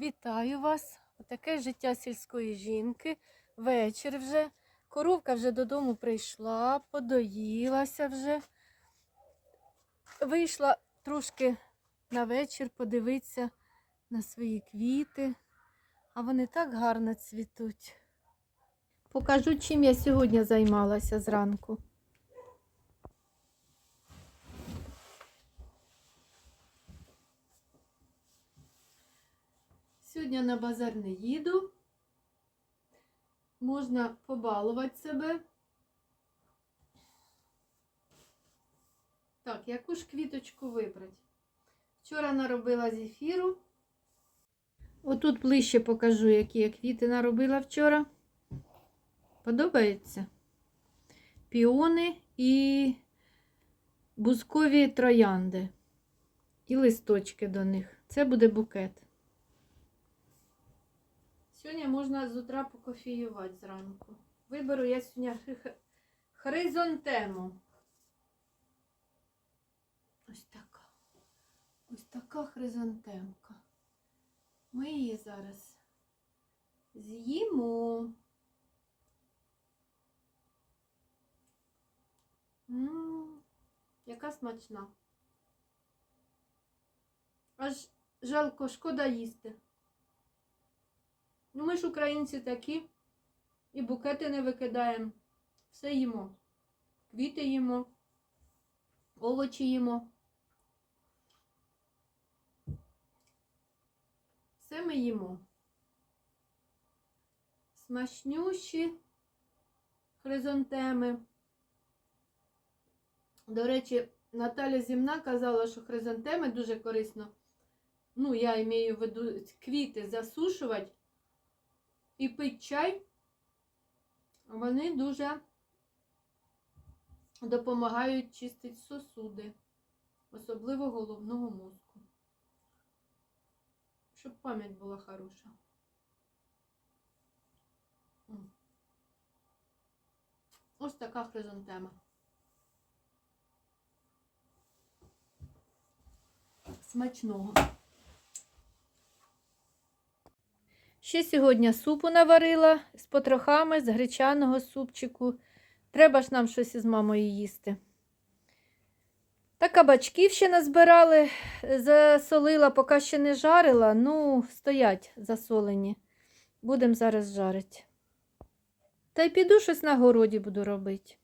Вітаю вас! Отаке життя сільської жінки. Вечір вже. Коровка вже додому прийшла, подоїлася вже. Вийшла трошки на вечір подивитися на свої квіти. А вони так гарно цвітуть. Покажу, чим я сьогодні займалася зранку. Сьогодні на базар не їду. Можна побалувати себе. Так, яку ж квіточку вибрати? Вчора наробила зефіру. Отут ближче покажу, які я квіти наробила вчора. Подобається? Піони і бузкові троянди. І листочки до них. Це буде букет. Сьогодні можна з утра покофіювати зранку. Виберу я сьогодні хри- хризантему. Ось така. Ось така хризантемка. Ми її зараз з'їмо. Яка смачна. Аж жалко, шкода їсти. Ну, ми ж українці такі, і букети не викидаємо. Все їмо. Квіти їмо, овочі їмо. Все ми їмо. Смачнющі хризантеми. До речі, Наталя Зімна казала, що хризантеми дуже корисно. Ну, я маю в виду квіти засушувати і пить чай, вони дуже допомагають чистити сосуди, особливо головного мозку. Щоб пам'ять була хороша. Ось така хризантема. Смачного. Ще сьогодні супу наварила з потрохами, з гречаного супчику. Треба ж нам щось із мамою їсти. Та кабачків ще назбирали, засолила, поки ще не жарила. Ну, стоять засолені. Будемо зараз жарити. Та й піду щось на городі буду робити.